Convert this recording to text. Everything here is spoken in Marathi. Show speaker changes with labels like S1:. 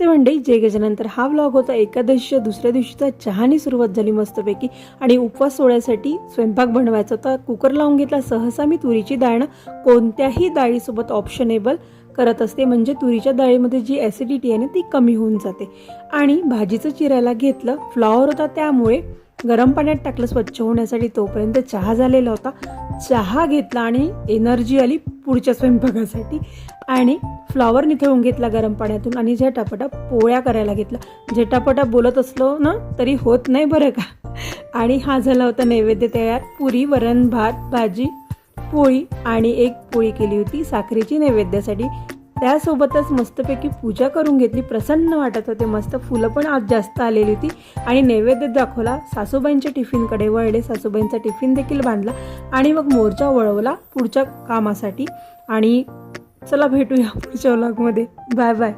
S1: ते म्हणजे जय गजानंतर हा व्लॉग होता एकादशीच्या दुसऱ्या दिवशीचा. चहाने सुरुवात झाली मस्तपैकी. आणि उपवास सोहळ्यासाठी स्वयंपाक बनवायचा होता. कुकर लावून घेतला. सहसा मी तुरीची डाळ कोणत्याही डाळीसोबत ऑप्शनेबल करत असते. म्हणजे तुरीच्या डाळीमध्ये जी ॲसिडिटी आहे ना ती कमी होऊन जाते. आणि भाजीचं चिरायला घेतलं. फ्लॉवर होता त्यामुळे गरम पाण्यात टाकलं. स्वच्छ होण्यासाठी तोपर्यंत चहा झालेला होता. चहा घेतला आणि एनर्जी आली. पुढच्या स्वयंपाकासाठी आणि फ्लॉवर निथळून घेतला गरम पाण्यातून आणि झटापटा पोळ्या करायला घेतला. झटापटा बोलत असलो ना तरी होत नाही बरं का? आणि हा झाला होता नैवेद्य तयार. पुरी वरण भात भाजी पोळी आणि एक पोळी केली होती साखरेची नैवेद्यासाठी. त्यासोबतच मस्तपैकी पूजा करून घेतली. प्रसन्न वाटत होते. मस्त फुलं पण आज जास्त आलेली होती. आणि नैवेद्य दाखवला. सासूबाईंच्या टिफिनकडे वळले. सासूबाईंचा टिफिन देखील बांधला. आणि मग मोर्चा वळवला पुढच्या कामासाठी. आणि चला भेटूया पुढच्या व्लॉगमध्ये बाय बाय.